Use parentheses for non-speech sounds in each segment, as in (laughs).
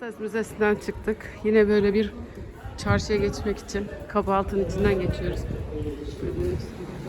Ses Müzesi'nden çıktık. Yine böyle bir çarşıya geçmek için Kabaaltı'nın içinden geçiyoruz. Gördüğünüz gibi.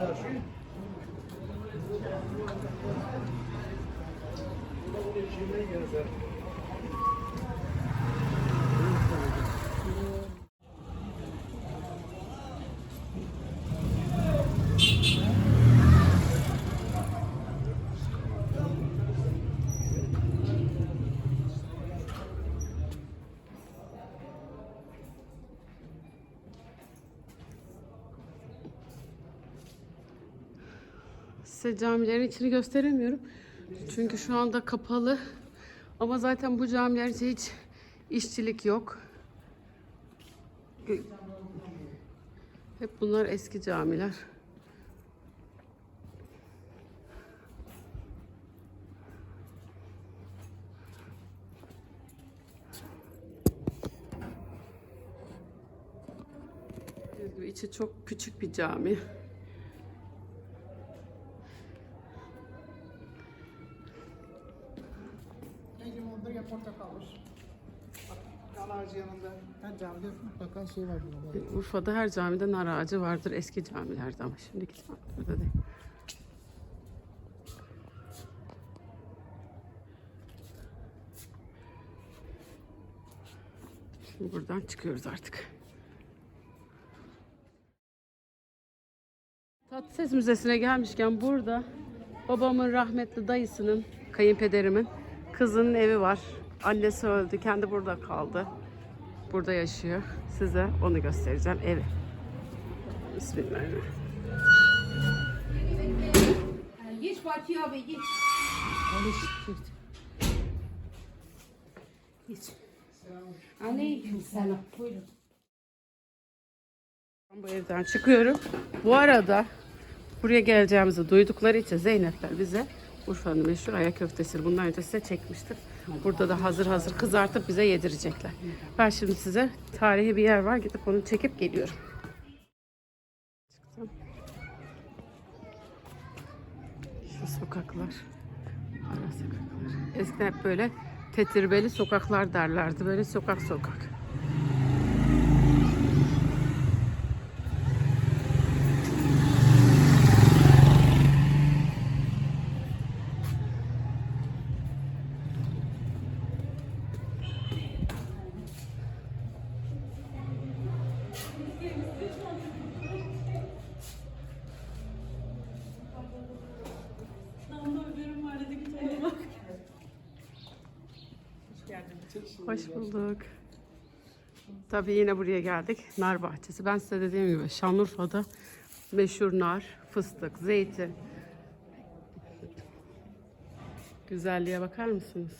Thank you. Size camilerin içini gösteremiyorum. Çünkü şu anda kapalı. Ama zaten bu camilerde hiç işçilik yok. Hep bunlar eski camiler. İçi çok küçük bir cami. Limondur ya portakaldır. Bak, yanında. Her şey var burada. Urfa'da her camide nar ağacı vardır eski camilerde ama şimdiki camilerde değil. Şimdi buradan çıkıyoruz artık. Tatlıses Müzesi'ne gelmişken burada babamın rahmetli dayısının, kayınpederimin kızının evi var. Annesi öldü, kendi burada kaldı. Burada yaşıyor. Size onu göstereceğim evi. Bismillahirrahmanirrahim. Geç Fatih abi geç. Geç. Aleyküm selam. Buyurun. Bu evden çıkıyorum. Bu arada buraya geleceğimizi duydukları için Zeynepler bize Urfa'nın meşhur ayak köftesi. Bundan önce size çekmiştim. Burada da hazır hazır kızartıp bize yedirecekler. Ben şimdi size tarihi bir yer var. Gidip onu çekip geliyorum. Şu sokaklar. Ara sokaklar. Eskiden hep böyle tetrirbeli sokaklar derlerdi. Böyle sokak sokak. Hoş bulduk. Tabii yine buraya geldik. Nar bahçesi. Ben size dediğim gibi Şanlıurfa'da meşhur nar, fıstık, zeytin. Güzelliğe bakar mısınız?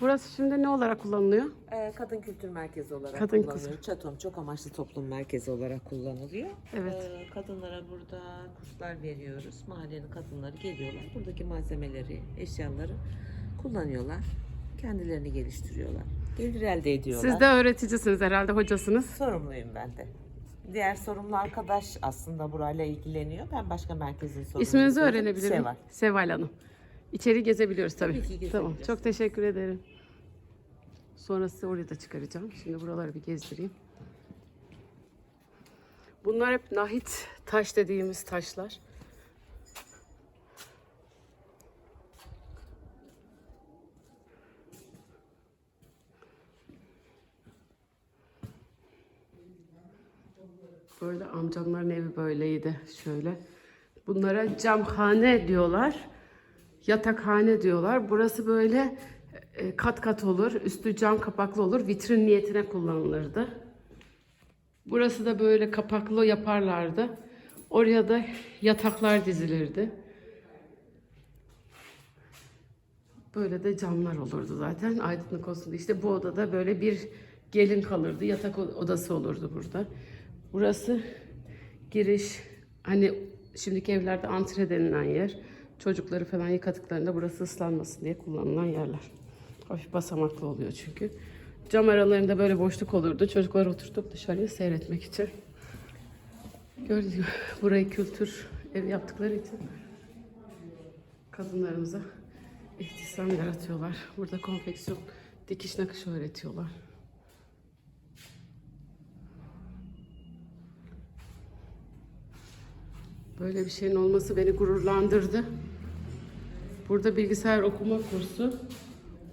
Burası şimdi ne olarak kullanılıyor? Ee, Kadın Kültür Merkezi olarak Kadın kullanılıyor. Çatom çok amaçlı toplum merkezi olarak kullanılıyor. Evet. Ee, kadınlara burada kurslar veriyoruz. Mahallenin kadınları geliyorlar. Buradaki malzemeleri, eşyaları kullanıyorlar. Kendilerini geliştiriyorlar. Gelir elde ediyorlar. Siz de öğreticisiniz herhalde, hocasınız. Sorumluyum ben de. Diğer sorumlu arkadaş aslında burayla ilgileniyor. Ben başka merkezin sorumlusu. İsminizi öğrenebilir miyim? Seval. Seval Hanım. İçeri gezebiliyoruz tabii. Tabii ki gezebiliriz. Tamam, çok teşekkür ederim. Sonra size oraya da çıkaracağım. Şimdi buraları bir gezdireyim. Bunlar hep nahit taş dediğimiz taşlar. Böyle amcamların evi böyleydi. Şöyle. Bunlara camhane diyorlar. Yatakhane diyorlar. Burası böyle e, kat kat olur. Üstü cam kapaklı olur. Vitrin niyetine kullanılırdı. Burası da böyle kapaklı yaparlardı. Oraya da yataklar dizilirdi. Böyle de camlar olurdu zaten aydınlık olsun diye. İşte bu odada böyle bir gelin kalırdı. Yatak odası olurdu burada. Burası giriş hani şimdiki evlerde antre denilen yer. Çocukları falan yıkadıklarında burası ıslanmasın diye kullanılan yerler. Hafif basamaklı oluyor çünkü. Cam aralarında böyle boşluk olurdu. Çocuklar oturtup dışarıya seyretmek için. Gördüğünüz gibi (laughs) burayı kültür ev yaptıkları için kadınlarımıza ihtisam yaratıyorlar. Burada konfeksiyon, dikiş nakış öğretiyorlar. Böyle bir şeyin olması beni gururlandırdı. Burada bilgisayar okuma kursu,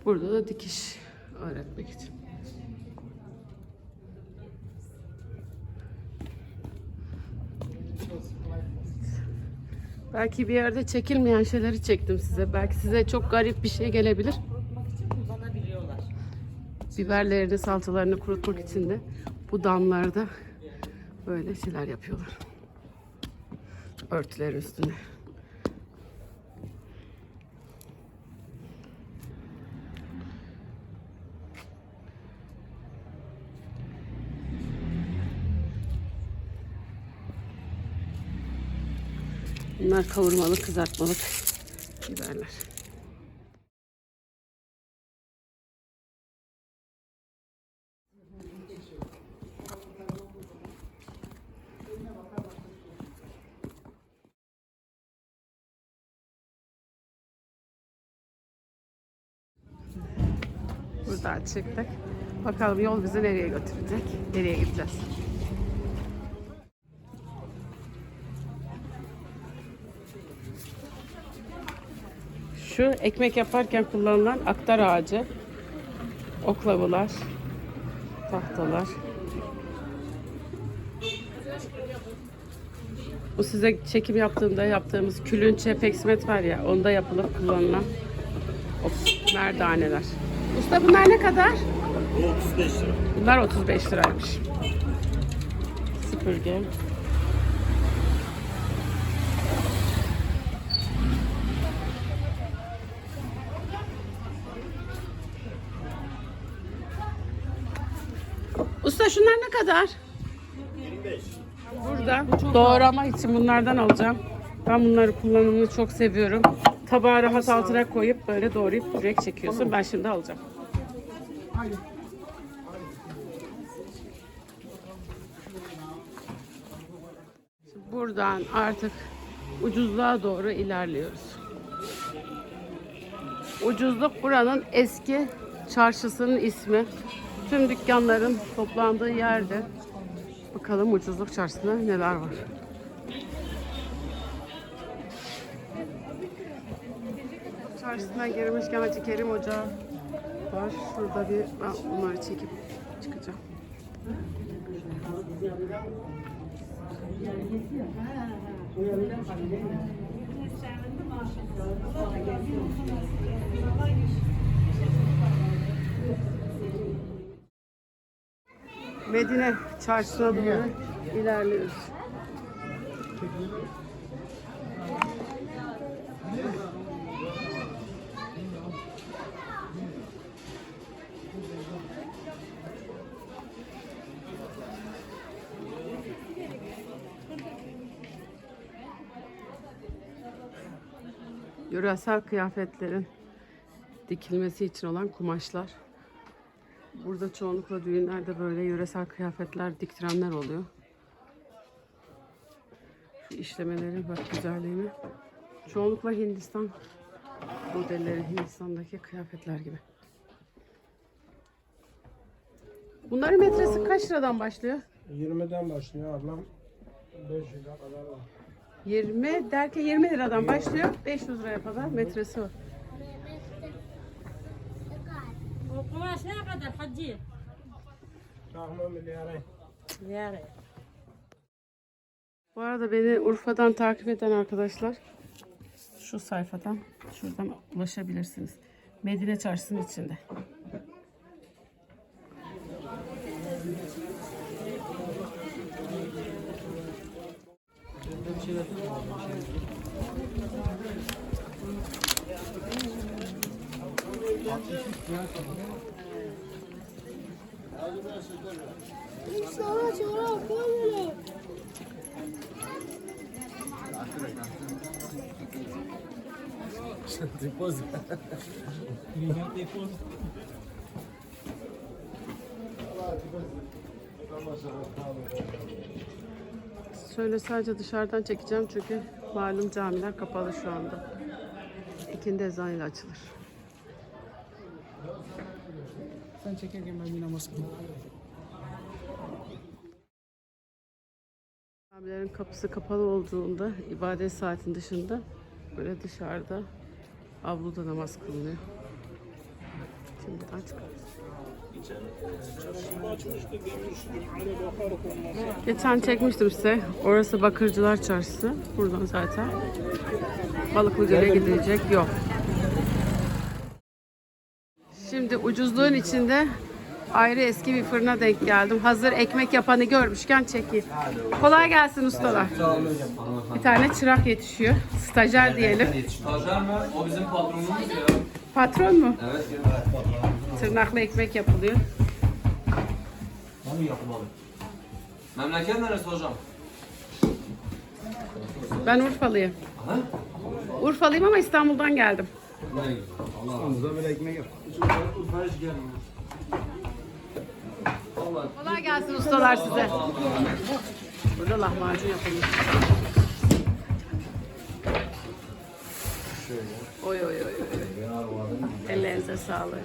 burada da dikiş öğretmek için. Belki bir yerde çekilmeyen şeyleri çektim size. Belki size çok garip bir şey gelebilir. Biberlerini, salçalarını kurutmak için de bu damlarda böyle şeyler yapıyorlar. Örtülerin üstüne. Bunlar kavurmalık, kızartmalık biberler. Buradan çıktık. Bakalım yol bizi nereye götürecek? Nereye gideceğiz? Şu ekmek yaparken kullanılan aktar ağacı, oklavalar, tahtalar. Bu size çekim yaptığımda yaptığımız külünçe peksimet var ya onda yapılıp kullanılan o merdaneler. Usta bunlar ne kadar? Bu 35 lira. Bunlar 35 liraymış. Süpürge. Usta şunlar ne kadar? 25. Burada doğrama için bunlardan alacağım. Ben bunları kullanımını çok seviyorum. Tabağı rahat altına koyup böyle doğrayıp direkt çekiyorsun. Ben şimdi alacağım. Buradan artık ucuzluğa doğru ilerliyoruz. Ucuzluk buranın eski çarşısının ismi. Tüm dükkanların toplandığı yerde. Bakalım ucuzluk çarşısında neler var. Çarşısına girmişken Hacı Kerim Ocağı var. Şurada bir ben onları çekip çıkacağım. Medine çarşısına doğru ilerliyoruz. Yöresel kıyafetlerin dikilmesi için olan kumaşlar. Burada çoğunlukla düğünlerde böyle yöresel kıyafetler diktirenler oluyor. Şu işlemeleri bak güzelliğine. Çoğunlukla Hindistan modelleri, Hindistan'daki kıyafetler gibi. Bunların metresi kaç liradan başlıyor? 20'den başlıyor ablam. 500'e kadar var. 20 derken 20 liradan başlıyor. 500 liraya kadar metresi var. O kumaş ne kadar hacı? Tahmin milyarı. Yani. Bu arada beni Urfa'dan takip eden arkadaşlar şu sayfadan şuradan ulaşabilirsiniz. Medine Çarşısı'nın içinde. Şöyle sadece dışarıdan çekeceğim çünkü malum camiler kapalı şu anda. İkindi ezanıyla açılır. Sen çekerken ben bir namaz kılayım. Camilerin kapısı kapalı olduğunda ibadet saatin dışında böyle dışarıda avluda namaz kılınıyor. Şimdi çıkarız. Geçen çekmiştim size. Orası Bakırcılar Çarşısı. Buradan zaten Balıklıgöl'e gidilecek yok. Şimdi ucuzluğun içinde ayrı eski bir fırına denk geldim. Hazır ekmek yapanı görmüşken çekeyim. Kolay gelsin ustalar. Bir tane çırak yetişiyor. Stajyer diyelim. Stajyer mi? O bizim patronumuz ya. Patron mu? Evet. Tırnaklı ekmek yapılıyor. Tabii yapmalı. Memleket neresi hocam? Ben Urfalıyım. Ha? Urfalıyım ama İstanbul'dan geldim. Ne güzel. Allah Kolay gelsin ustalar size. Burada lahmacun yapılıyor. Oy oy oy. oy. Ellerinize sağlık.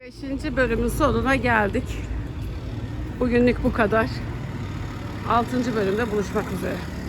Beşinci bölümün sonuna geldik. Bugünlük bu kadar. Altıncı bölümde buluşmak üzere.